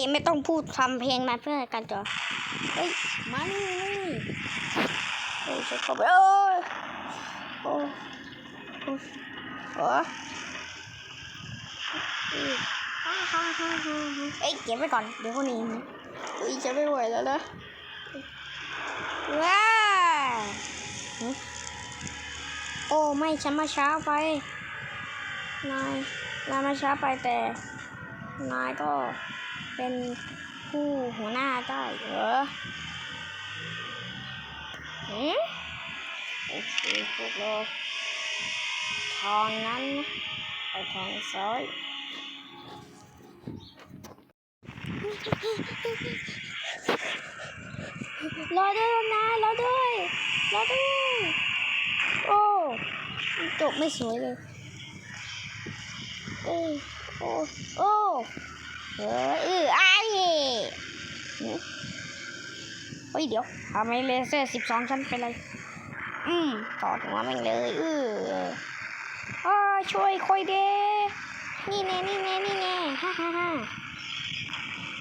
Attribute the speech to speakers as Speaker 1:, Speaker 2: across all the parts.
Speaker 1: เอไม่ต้องพูดคำเพลงมาเพื่อกันจอเฮ้ย มานี่นี่เฮ้ยฉันเข้าไปโอ้ยโอ้ยโอ้โอ้ยอืมฮ่าฮ่าฮ่าฮ่าฮ่าเอ้ยเก็บไว้ก่อน เดี๋ยวคนนี้อุ้ยจะไม่ไหวแล้วนะว้าโอ้ไม่ฉันมาช้าไป นายนายมาช้าไปแต่ นายก็ เป็นผู้หัวหน้าได้เหรอหืมโอเคพวกเราทางนั้นไปทางซ้ายรอด้วยนะรอด้วยรอด้วยโอ้จบไม่สวยเลย โอ้ โอ้ โอ้ เอออืออ้าเฮ้ยเดี๋ยวทำไมเลเซอร์สิบสองชั้นไปเลยอืมต่อหัวมันเลยเออออ้ช่วยคอยเด้นี่แน่นี่แน่นี่แน่ฮ่าฮ่าฮ่า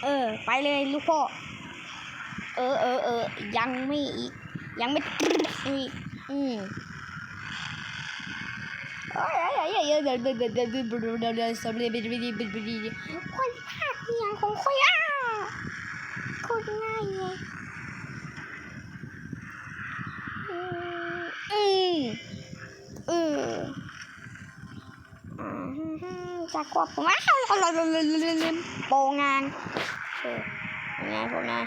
Speaker 1: เออ ไปเลยลูกพ่อ เออเออเออยังไม่อีก ยังไม่อีกอืมคน ยพลาดองของค่อยอะโคตรง่ายเลยอืมอืมอืมอ่าจากควบผมอ้าวโปงานเออยังไงพวกนาย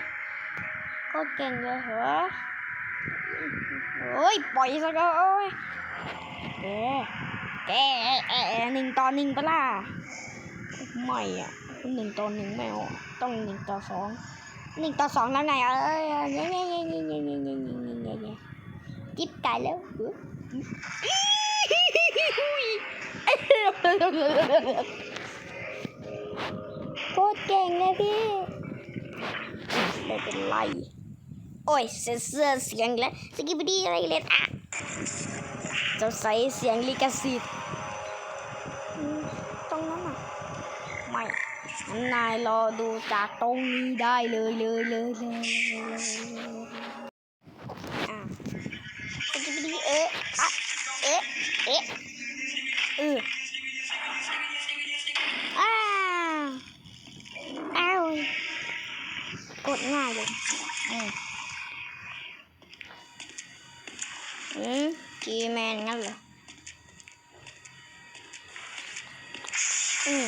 Speaker 1: ก็เก่งเลยเหรอโอ้ยปล่อยซะก็โอ้ยเอ๊ะแกแอหนึ่งต่อหนึ่งปะล่ะไม่อะ หนึ่งต่อหนึ่งไม่เอาต้องหนึ่งต่อสองหนึ่งต่อสองแล้วไงเอ้ยเนี่ยเนี่ยเนี่ยเนี่ยเนี่ยเนี่ยเนี่ยเยเนี่ยจิ๊บตายแล้วโคตรเก่งเลยพี่ไม่เป็นไรโอ้ยเสื้อเสียงแล้วสกิปดีอะไรเลยอะจะใส่เสียงลิขสิทธิ์อืมตรงนั้นอะ ไม่งั้ นายรอดูจากตรงนี้ได้เลยเลยเลยเลยเอะเอ๊ะอะเอ๊ะเอ๊ะเอออ้าวอ้าวกดง่ายเลยอืมอืมกีแมนงั้นเหรออืม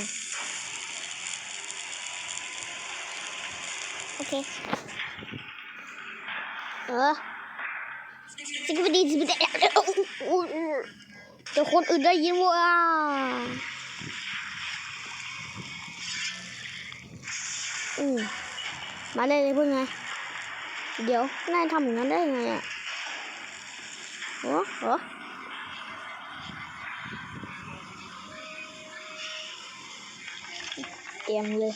Speaker 1: โอ เคเออสิกบดีสิบดีเดี๋ยวคนอื่นได้ยินว่าอืมมาได้เลยเพื่อนไง เดี๋ยวนายทำอย่างนั้นได้ไงอะโอ้โหเตียมเลย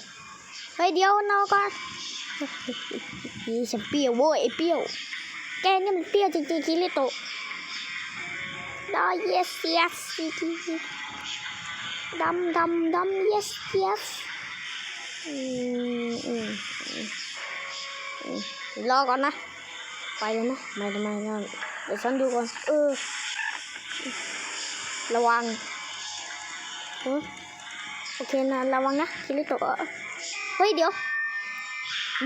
Speaker 1: เฮ้ยเดี๋ยวนอก่อน นี่ฉันเปรี้ยวโว้ยไอ้เปรี้ยว แกนี่มันเปรี้ยวจริงๆคิริโตะดอ yes yes ดำดำดำ yes yes อืมรอก่อนนะ ไปเลยนะ ไม่ไม่ไม่ไม่เดี๋ยวฉันดูก่อน เออ ระวังโอเคนะ ระวังนะ คิริโตะเฮ้ย เดี๋ยว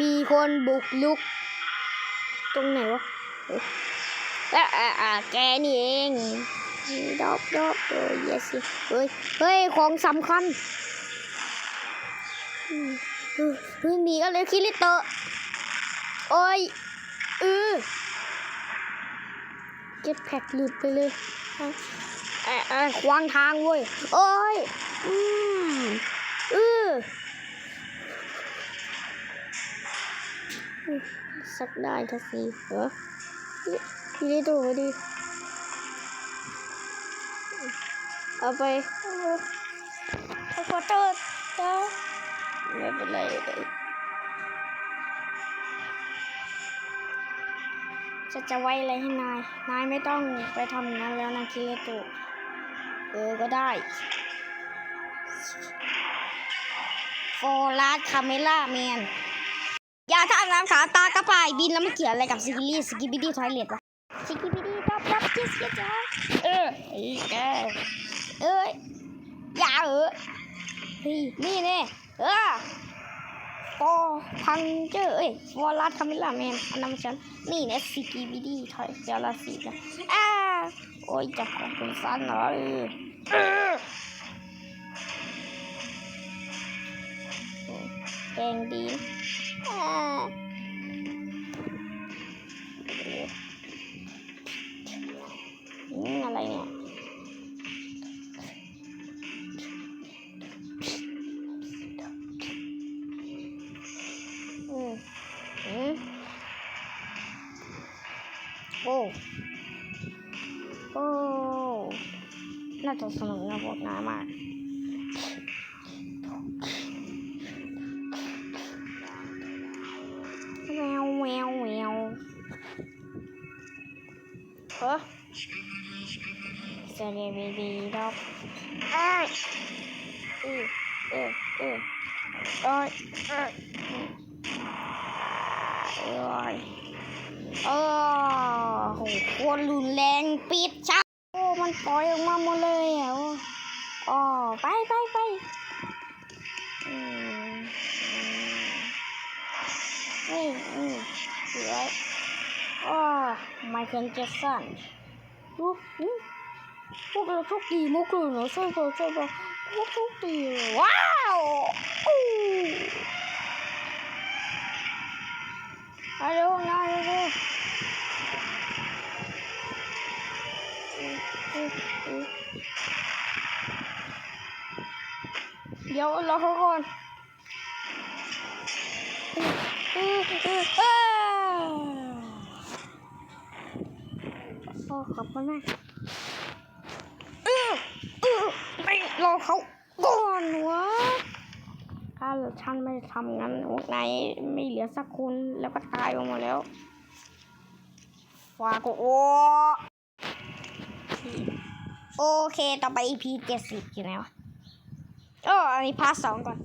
Speaker 1: มีคนบุกลุก ตรงไหนวะเอ้ยอะอะอะแกนี่เองดอบดอบเออเยสิเฮ้ย เฮ้ย ของสำคัญอืมเออเฮ้ยหนีกันเลยคิริโตะโอ้ยเออเก็บแพ็กหลุดไปเลยอะอะอะขวางทางเว้ย โอ้ย อืมเออ สักได้ทักทีเหรอทีนี้ตัวไม่ดีเอาไปเอาขอโทษนะไม่เป็นไรเลยจะจะไว้อะไรให้นาย นายไม่ต้องไปทำอย่านั้นแล้วนะคิเลโตะเออ ก็ได้สฟอร์ลัสคาเมล่าแมน อย่าท่าน้ำขาตากระป่ายบินแล้วมันเกี่ยวอะไรกับซีรีส์สกิบิดี้ทอยเลตวะสกิบิดี้ดับดับเจสเจสเออไอ้แกเอ้ยอย่าเออเฮ้ยนี่เน่เออฟอพังเจอเอ้ยฟอร์ลัสคาเมล่าแมนอันนั้นฉันนี่เนี่ยสกิบิดี้ทอยเจลาสีนะอ้าโอ้ยจับของคุณสั้นหรอเออเออแดงดี อะไรเนี่ยอืมอืมโอ้โอ้น่าจะสนุกนะพวกนามาก จะเรียบีดีดอกเอ้ยเออเออเออเอ้ยเอ้ยอ้ยเออโหโคตรรุนแรงปิดชักโอ้มันปล่อยออกมาหมดเลยอะโอ้อ๋อไปไปไปอืมอืมนี่นี่สวยอ้อไมเคิลแจ็คสันดูนี่พวกเราโชคดีมากเลยนะช่วยเราช่วยเราพวกโชคดีว้าวอู้มาเร็วนะเร็วเร็วอืม มอืมเดี๋ยวรอเขาก่อนเออเออเออโรอเขาก่อนวะถ้าฉันไม่ทำงั้นพวกนายไม่เหลือสักคนแล้วก็ตายไปหมดแล้วฟาโกโอโอเค ต่อไป EP เจ็ดสิบอยู่ไหนวะโอ้อันนี้พาร์ทสองก่อน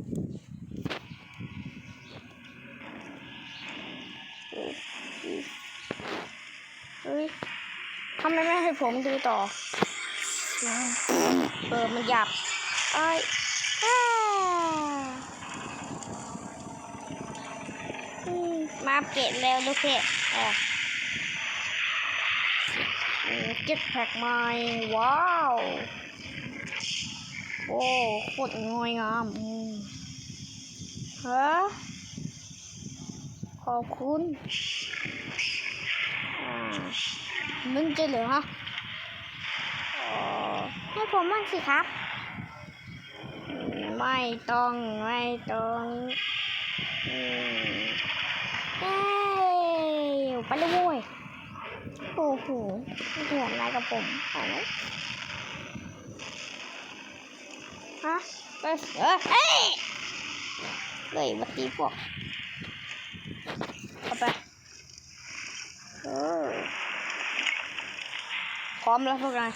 Speaker 1: เฮ้ยทำไมไม่ให้ผมดูต่อ เออ มันหยับ อ้อ้าอืมาเกตแล้วลูกเพจเออเจ็ตแพ็กใหม่ว้าว โอ้โคตรงอยงามฮะขอบคุณมึงจะเหลือฮะให้ผมบ้างสิครับ ไม่ต้องไม่ต้องเอ้ยไปเลยโว้ยโอ้โหห่วงอะไรกับผมฮะเอ้ยเอ้ยเอ้ยเลยมาตีพวกเอาไปเออพร้อมแล้วพวกนาย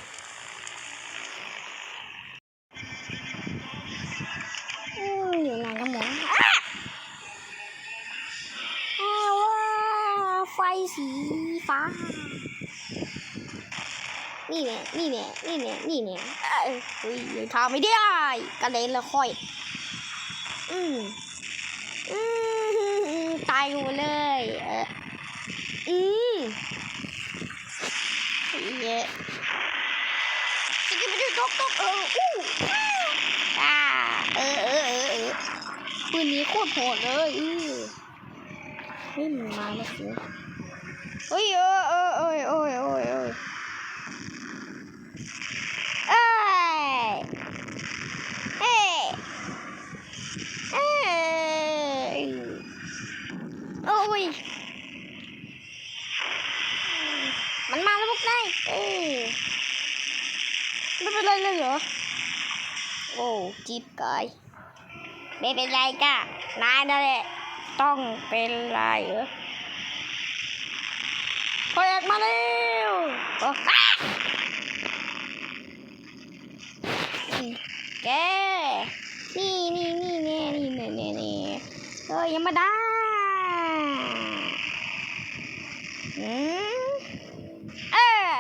Speaker 1: นี่เนี่ยนี่เนี่ยนี่เนี่ยนี่เนี่ยเอ้ยเฮ้ยยังทำไม่ได้ กระเด็นแล้วค่อย อืมอืมตายหมดเลย เอออืมเยอะสกิปไปดูตกตกเอออู้อ่าเออเออเออเออปืนนี้โคตรโหดเลยอือเฮ้ยมันมาแล้วสิเฮ้ยเออเออเออเออเออเออเอ้ยเอ้ยเอ้ยโอ้ย มันมาแล้วพวกนายเอ้ยไม่เป็นไรเลยเหรอ โอ้ จีบกายไม่เป็นไรก้านายนั่นแหละต้องเป็นไรเหรอคออยากมาเร็วโอ้แกนี่นี่นี่นี่นี่นี่นี่เฮ้ยยังไม่ได้อืมเออ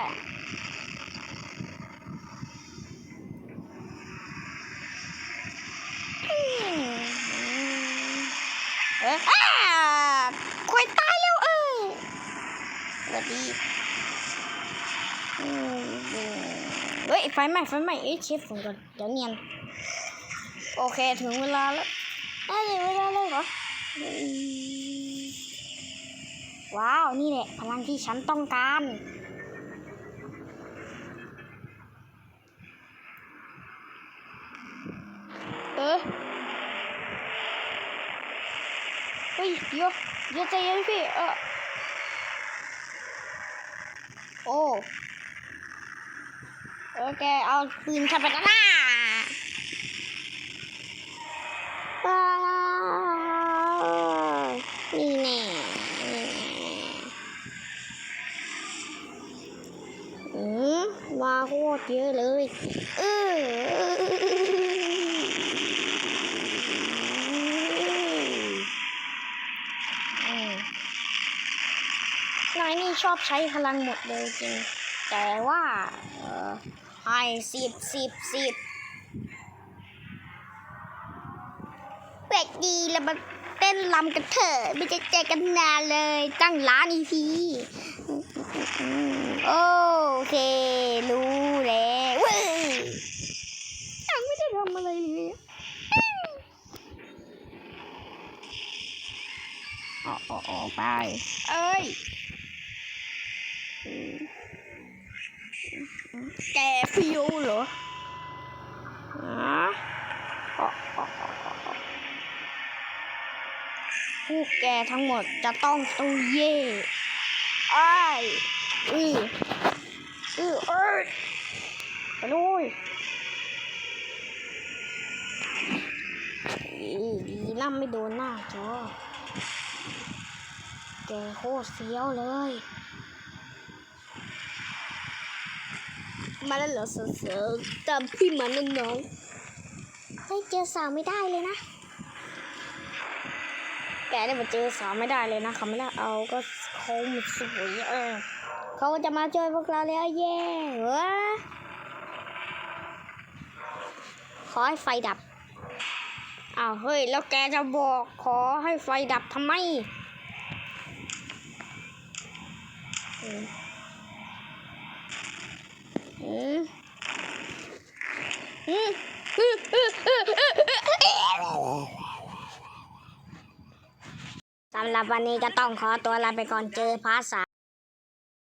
Speaker 1: อืม เอออ้าควายตายแล้วเออสวัสดีอืมเฮ้ยไฟใหม่ไฟใหม่เอ้ยเชฟผมก่อนเดี๋ยวเนียน โอเคถึงเวลาแล้วได้ถึงเวลาเลยเหรอ ว้าว นี่แหละพลังที่ฉันต้องการ เออ เฮ้ยเดี๋ยวเดี๋ยวใจเย็นพี่เออโอ้โอเคเอาปืนขับไปนน้าว้าวนี่แน่นี่แน่อืมมาโคตรเยอะเลยเออมนายนี่ ชอบใช้พลังหมดเลยจริง แต่ว่าเออให้สิบสิบสิบแปลกดีแล้วมาเต้นลำกันเถอะไม่จะเจอกันนานเลยตั้งร้านอีพีโอเค รู้แล้วเว้ยยังไม่ได้ทำอะไรเลยออกออกออกไป เอ้ย แกฟิวเหรอฮะออกออกออกออกพวกแกทั้งหมดจะต้องตุยเย่ไอ้ายอืออือเอ้ยไปเลยดีน่าไม่โดนหน้าจอแกโคตรเฟี้ยวเลย มาแล้วเหรอเสือๆตามพี่มานั่นน้องเฮ้ยเจอสาวไม่ได้เลยนะ แกได้มาเจอสาวไม่ได้เลยนะเขาไม่ได้เอาก็เขาหมดสวยเออเขาก็จะมาช่วยพวกเราแล้วเย่เว้ยขอให้ไฟดับ อ้าวเฮ้ย แล้วแกจะบอกขอให้ไฟดับทำไม อืมอืมอืมอืมอืมอืมอืมสำหรับวันนี้ก็ต้องขอตัวลาไปก่อนเจอพาร์ทสาม